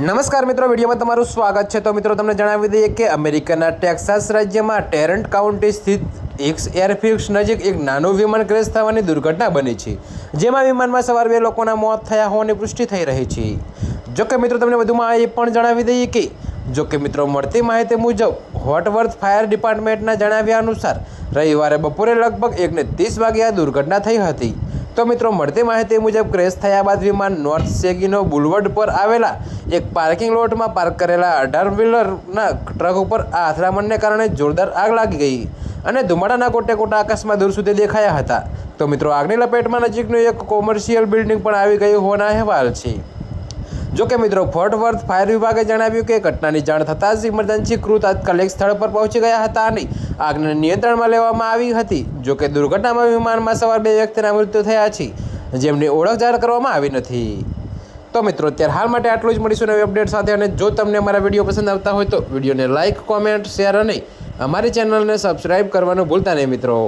નમસ્કાર મિત્રો, વિડીયોમાં તમારું સ્વાગત છે. તો મિત્રો, તમને જણાવી દઈએ કે અમેરિકાના ટેક્સાસ રાજ્યમાં ટેરન્ટ કાઉન્ટી સ્થિત એક એરફિક્સ નજીક એક નાનું વિમાન ક્રેશ થવાની દુર્ઘટના બની છે, જેમાં વિમાનમાં સવાર બે લોકોના મોત થયા હોવાની પુષ્ટિ થઈ રહી છે. જોકે મિત્રો, તમને વધુમાં એ પણ જણાવી દઈએ કે જોકે મિત્રો, મળતી માહિતી મુજબ હોટવર્થ ફાયર ડિપાર્ટમેન્ટના જણાવ્યા અનુસાર, રવિવારે બપોરે લગભગ એકને ત્રીસ વાગે આ દુર્ઘટના થઈ હતી. તો મિત્રો, મળતી માહિતી મુજબ ક્રેશ થયા બાદ વિમાન નોર્થ સેગીનો બુલવર્ડ પર આવેલા એક પાર્કિંગ લોટમાં પાર્ક કરેલા અઢાર વ્હીલરના ટ્રક ઉપર આ અથડામણને કારણે જોરદાર આગ લાગી ગઈ અને ધુમાડાના કોટે કોટા આકાશમાં દૂર સુધી દેખાયા હતા. તો મિત્રો, આગની લપેટમાં નજીકનું એક કોમર્શિયલ બિલ્ડિંગ પણ આવી ગયું હોવાના અહેવાલ છે. જોકે મિત્રો, ફોર્ટ વર્થ ફાયર વિભાગે જણાવ્યું કે ઘટનાની જાણ થતાં જ ઇમરજન્સી ક્રૂ તાત્કાલિક સ્થળ પર પહોંચી ગયા હતા અને આગને નિયંત્રણમાં લેવામાં આવી હતી. જોકે દુર્ઘટનામાં વિમાનમાં સવાર બે વ્યક્તિના મૃત્યુ થયા છે, જેમની ઓળખ જાહેર કરવામાં આવી નથી. તો મિત્રો, અત્યારે હાલ માટે આટલું જ મળીશું નવી અપડેટ સાથે અને જો તમને અમારા વીડિયો પસંદ આવતા હોય તો વિડીયોને લાઇક કોમેન્ટ, શેર અને અમારી ચેનલને સબસ્ક્રાઈબ કરવાનું ભૂલતા નહીં મિત્રો.